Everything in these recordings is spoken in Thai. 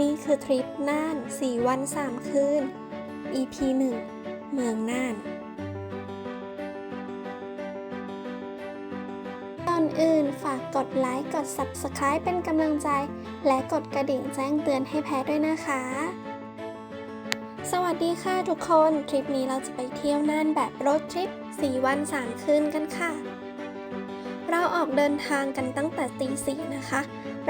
นี่คือทริปน่าน 4 วัน 3 คืน EP 1 เมืองน่านก่อนอื่นฝากกดไลค์ กด Subscribe เป็นกำลังใจ และกดกระดิ่งแจ้งเตือนให้แพ้ด้วยนะคะ สวัสดีค่ะทุกคน ทริปนี้เราจะไปเที่ยวน่านแบบรถทริป 4 วัน 3 คืนกันค่ะ เราออกเดินทางกันตั้งแต่ตีสี่นะคะ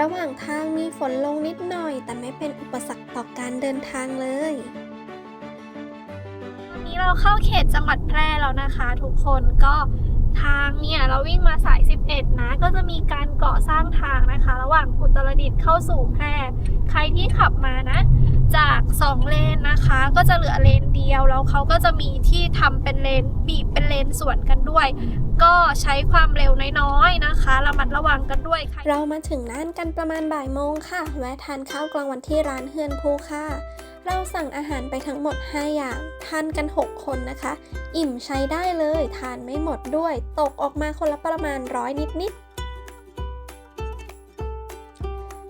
ระหว่างทางมีฝนลงนิดหน่อย แต่ไม่เป็นอุปสรรคต่อการเดินทางเลยวันนี้เราเข้าเขตจังหวัดแพร่แล้วนะคะ ทุกคนก็ทางเนี่ยเราวิ่งมาสาย 11 นะ ก็จะมีการก่อสร้างทางนะคะ ระหว่างอุตรดิตถ์เข้าสู่แพร่ใครที่ขับมานะ จาก 2 เลนนะคะ ก็จะเหลือเลนเดียวแล้วเขาก็จะมีที่ทำเป็นเลนบีบเป็นเลนสวนกันด้วย ก็ใช้ความเร็วน้อยๆนะคะระมัดระวังกันด้วยใครเรามาถึงน่านกันประมาณบ่ายโมงค่ะ แวะทานข้าวกลางวันที่ร้านเฮือนภูค่ะ เราสั่งอาหารไปทั้งหมด 5 อย่าง ทานกัน 6 คนนะคะ อิ่มใช้ได้เลย ทานไม่หมดด้วย ตกออกมาคนละประมาณร้อยนิดๆ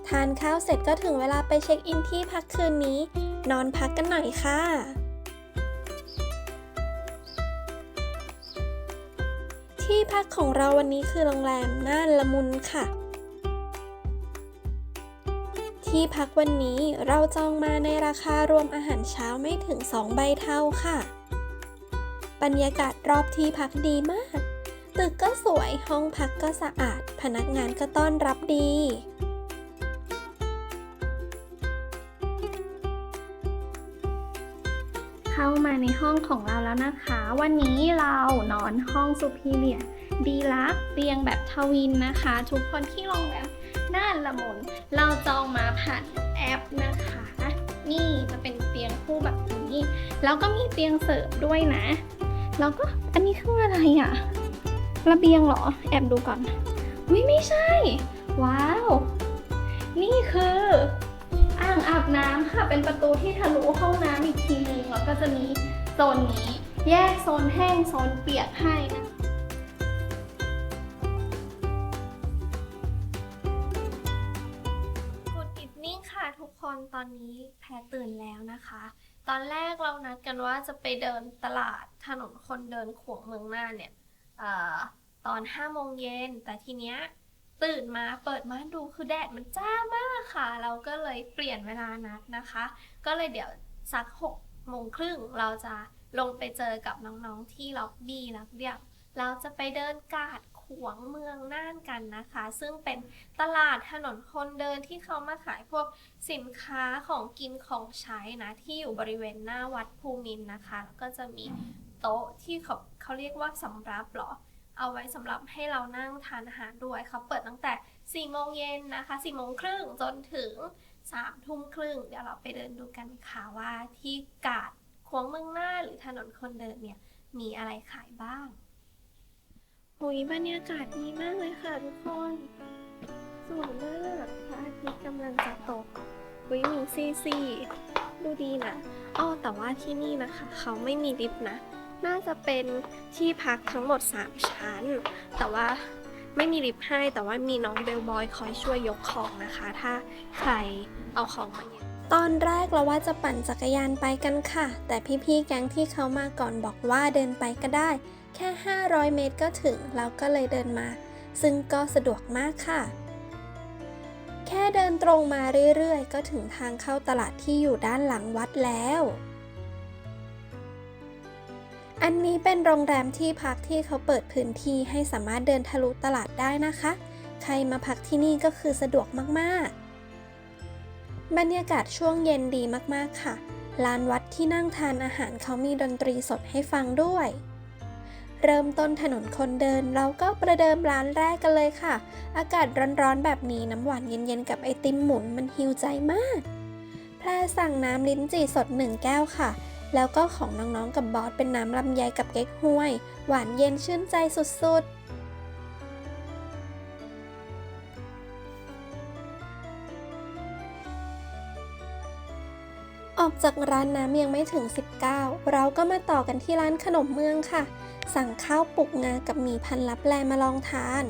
ทานข้าวเสร็จก็ถึงเวลาไปเช็คอินที่พักคืนนี้ นอนพักกันหน่อยค่ะ ที่พักของเราวันนี้คือโรงแรมน่านละมุนค่ะ ที่พักวันนี้เราจองมาในราคารวมอาหารเช้าไม่ถึง 2 ใบเท่าค่ะ บรรยากาศรอบที่พักดีมาก ตึกก็สวยห้องพักก็สะอาด พนักงานก็ต้อนรับดี เข้ามาในห้องของเราแล้วนะคะ วันนี้เรานอนห้องซูพีเรียดีลักเตียงแบบทวินนะคะ ทุกคนที่โรงแรมน่านละมุนเราจองมาผ่านแอปนะคะ นี่จะเป็นเตียงคู่แบบนี้แล้วก็มีเตียงเสริมด้วยนะ แล้วก็อันนี้คืออะไรอะ่ะระเบียงเหรอ แอบดูก่อนอุ้ยไม่ใช่ ว้าว นี่คือางอาบน้ำค่ะ เป็นประตูที่ทะลุห้องน้ำอีกทีนึงแล้วก็จะมีโซนนี้ แยกโซนแห้งโซนเปียกให้นะ Good evening ค่ะทุกคนตอนนี้แพรตื่นแล้วนะคะ ตอนแรกเรานัดกันว่าจะไปเดินตลาดถนนคนเดินขวงเมืองน่าเนี่ยเออตอน5โมงเย็นแต่ทีเนี้ย ตื่นมาเปิดม่านดูคือแดดมันจ้ามากค่ะ เราก็เลยเปลี่ยนเวลานัดนะคะ ก็เลยเดี๋ยวสัก6โมงครึ่งเราจะลงไปเจอกับน้องๆที่ล็อบบี้แล้วเดี๋ยวเราจะไปเดินกาดขวงเมืองน่านกันนะคะ ซึ่งเป็นตลาดถนนคนเดินที่เขามาขายพวกสินค้าของกินของใช้นะที่อยู่บริเวณหน้าวัดภูมินนะคะแล้วก็จะมีโต๊ะที่เขาเขาเรียกว่าสำรับหรอ เอาไว้สำหรับให้เรานั่งทานอาหารด้วยเขาเปิดตั้งแต่ 4 โมงเย็นนะคะ4โมงครึ่งจนถึง 3 ทุ่มครึ่ง เดี๋ยวเราไปเดินดูกันค่ะว่าที่กาดควงเมืองหน้าหรือถนนคนเดินเนี่ย มีอะไรขายบ้างโอ้ยบรรยากาศดีมากเลยค่ะทุกคนสวยมากพระอาทิตย์กำลังจะตกวิมีซีซีดูดีนะอ้อแต่ว่าที่นี่นะคะ เขาไม่มีลิฟต์นะ น่าจะเป็นที่พักทั้งหมด 3 ชั้น แต่ว่าไม่มีลิฟต์ให้แต่ว่ามีน้องเบลบอยคอยช่วยยกของนะคะ ถ้าใครเอาของมาเนี่ยตอนแรกเราว่าจะปั่นจักรยานไปกันค่ะ แต่พี่ๆแก๊งที่เขามาก่อนบอกว่าเดินไปก็ได้ แค่ 500 เมตรก็ถึงเราก็เลยเดินมา ซึ่งก็สะดวกมากค่ะ แค่เดินตรงมาเรื่อยๆ ก็ถึงทางเข้าตลาดที่อยู่ด้านหลังวัดแล้ว อันนี้เป็นโรงแรมที่พักที่เขาเปิดพื้นที่ให้สามารถเดินทะลุตลาดได้นะคะ ใครมาพักที่นี่ก็คือสะดวกมากๆ บรรยากาศช่วงเย็นดีมากๆค่ะ ลานวัดที่นั่งทานอาหารเขามีดนตรีสดให้ฟังด้วย เริ่มต้นถนนคนเดินเราก็ประเดิมร้านแรกกันเลยค่ะ อากาศร้อนๆแบบนี้น้ำหวานเย็นๆกับไอติมหมุนมันฮิวใจมาก แพรสั่งน้ำลิ้นจี่สดหนึ่งแก้วค่ะ แล้วก็ของน้องๆกับบอสเป็นน้ำลำไยกับเก๊กฮวย หวานเย็นชื่นใจสุดๆออกจากร้านน้ำยังไม่ถึง 19 เราก็มาต่อกันที่ร้านขนมเมืองค่ะ สั่งข้าวปุกงากับหมี่พันลับแลมาลองทาน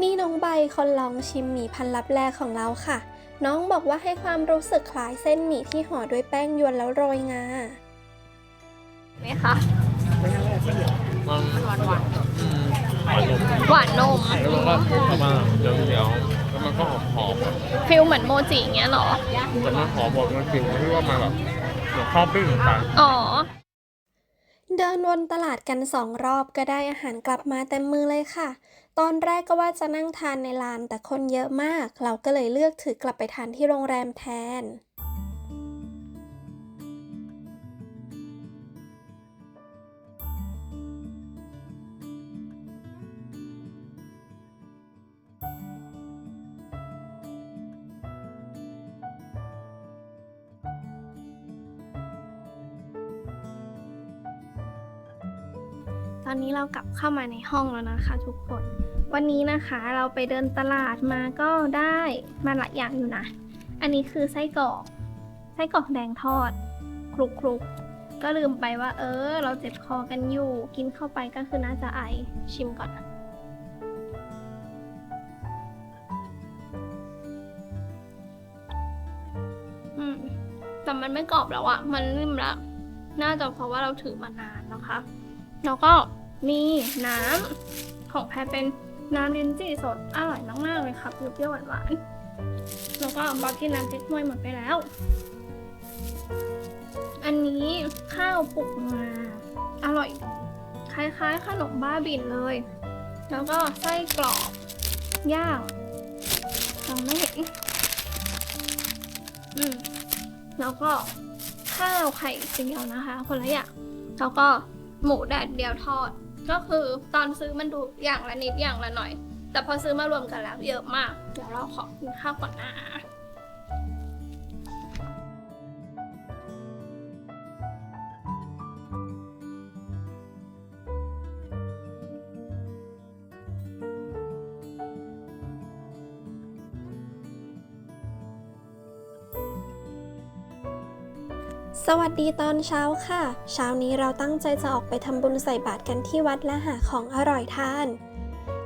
นี่น้องใบคนลองชิมหมี่พันลับแลของเราค่ะ น้องบอกว่าให้ความรู้สึกคล้ายเส้นหมี่ที่ห่อด้วยแป้งยวนแล้วโรยงาไหมคะมันหวานหวานอืมหวานนมหวานนมแล้วมันก็ประมาณเหนียวๆแล้วมันก็หอมหอมๆอะฟิลเหมือนโมจิอย่างเงี้ยเหรอแต่มันหอมหมดมันกลิ่นที่ว่ามันแบบเหมือนข้าวปิ้งต่างอ๋อ เดินวนตลาดกันสองรอบก็ได้อาหารกลับมาเต็มมือเลยค่ะ ตอนแรกก็ว่าจะนั่งทานในลานแต่คนเยอะมาก เราก็เลยเลือกถือกลับไปทานที่โรงแรมแทน อนนี้เรากลับเข้ามาในห้องแล้วนะคะ ทุกคน วันนี้นะคะเราไปเดินตลาดมาก็ได้มาหลายอย่างอยู่นะ อันนี้คือไส้กรอก ไส้กรอกแดงทอดคลุกคลุกๆก็ลืมไปว่า เออ เราเจ็บคอกันอยู่ กินเข้าไปก็คือน่าจะไอชิมก่อนอืมแต่มันไม่กรอบแล้วอะมันนิ่มแล้ว น่าจะเพราะว่าเราถือมานานนะคะ แล้วก็ มีน้ำของแพรเป็นน้ำลิ้นจี่สดอร่อยมากๆเลยครับเปรี้ยวหวานๆแล้วก็บอกกินน้ำพริกถ้วยหมดไปแล้ว อันนี้ข้าวปลุกงาอร่อย คล้ายๆขนมบ้าบินเลย แล้วก็ไส้กรอกย่างเราไม่เห็นอืมแล้วก็ข้าวไข่เจียวนะคะ คนละอย่างแล้วก็หมูแดดเดียวทอด ก็คือตอนซื้อมันดูอย่างละนิดอย่างละหน่อย แต่พอซื้อมารวมกันแล้วเยอะมาก เดี๋ยวเราขอกินข้าวก่อนนะ สวัสดีตอนเช้าค่ะ เช้านี้เราตั้งใจจะออกไปทำบุญใส่บาตรกันที่วัดและหาของอร่อยทาน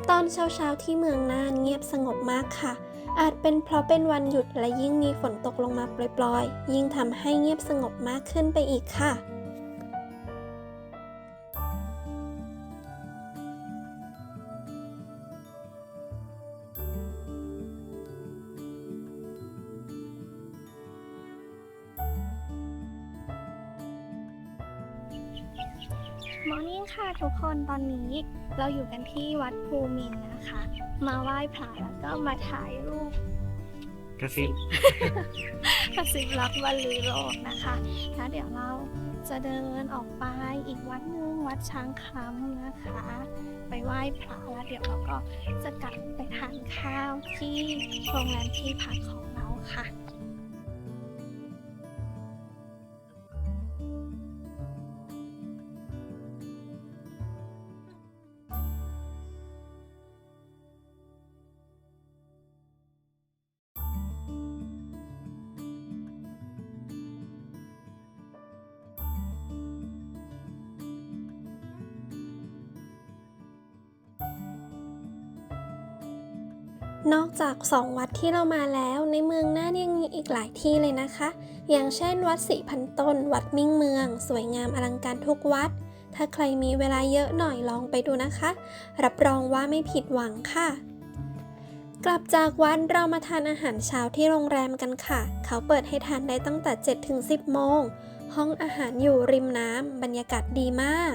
ตอนเช้าๆที่เมืองน่านเงียบสงบมากค่ะ อาจเป็นเพราะเป็นวันหยุดและยิ่งมีฝนตกลงมาปล่อยๆ ยิ่งทำให้เงียบสงบมากขึ้นไปอีกค่ะ มอร์นิ่งค่ะทุกคนตอนนี้เราอยู่กันที่วัดภูมินทร์นะคะ มาไหว้พระแล้วก็มาถ่ายรูปกระซิบกระสิบรักวันลือโลกนะคะแล้วเดี๋ยวเราจะเดินออกไปอีกวัดหนึงวัดช้างคำนะคะ ไปไหว้พระแล้วเดี๋ยวเราก็จะกลับไปทานข้าวที่โรงแรมที่พักของเราค่ะ นอกจากสองวัดที่เรามาแล้วในเมืองน่านยังมีอีกหลายที่เลยนะคะ อย่างเช่น วัดสีพันต้น วัดมิ่งเมือง สวยงามอลังการทุกวัด ถ้าใครมีเวลาเยอะหน่อยลองไปดูนะคะ รับรองว่าไม่ผิดหวังค่ะ กลับจากวัดเรามาทานอาหารเช้าที่โรงแรมกันค่ะ เขาเปิดให้ทานได้ตั้งแต่7-10 โมง ห้องอาหารอยู่ริมน้ำบรรยากาศดีมาก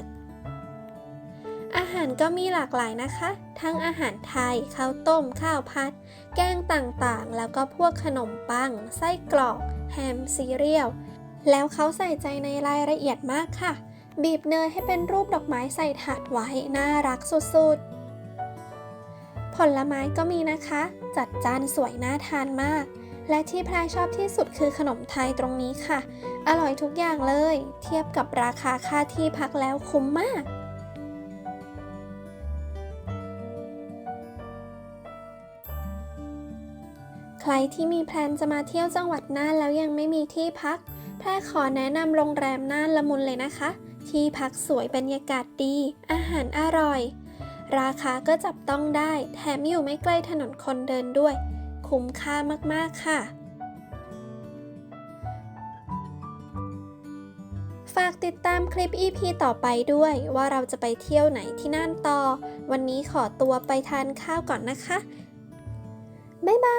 อาหารก็มีหลากหลายนะคะ ทั้งอาหารไทย ข้าวต้ม ข้าวพัด แกงต่างๆ แล้วก็พวกขนมปัง ไส้กรอก แฮม ซีเรียล แล้วเขาใส่ใจในรายละเอียดมากค่ะ บีบเนยให้เป็นรูปดอกไม้ใส่ถาดไว้ น่ารักสุดๆ ผลไม้ก็มีนะคะ จัดจานสวยน่าทานมาก และที่พลายชอบที่สุดคือขนมไทยตรงนี้ค่ะ อร่อยทุกอย่างเลย เทียบกับราคาค่าที่พักแล้วคุ้มมาก ใครที่มีแพลนจะมาเที่ยวจังหวัดน่านแล้วยังไม่มีที่พัก แพรขอแนะนำโรงแรมน่านละมุนเลยนะคะ ที่พักสวยบรรยากาศดี อาหารอร่อย ราคาก็จับต้องได้ แถมอยู่ไม่ใกล้ถนนคนเดินด้วย คุ้มค่ามากๆค่ะ ฝากติดตามคลิป EP ต่อไปด้วยว่าเราจะไปเที่ยวไหนที่น่านต่อ วันนี้ขอตัวไปทานข้าวก่อนนะคะ บ๊ายบาย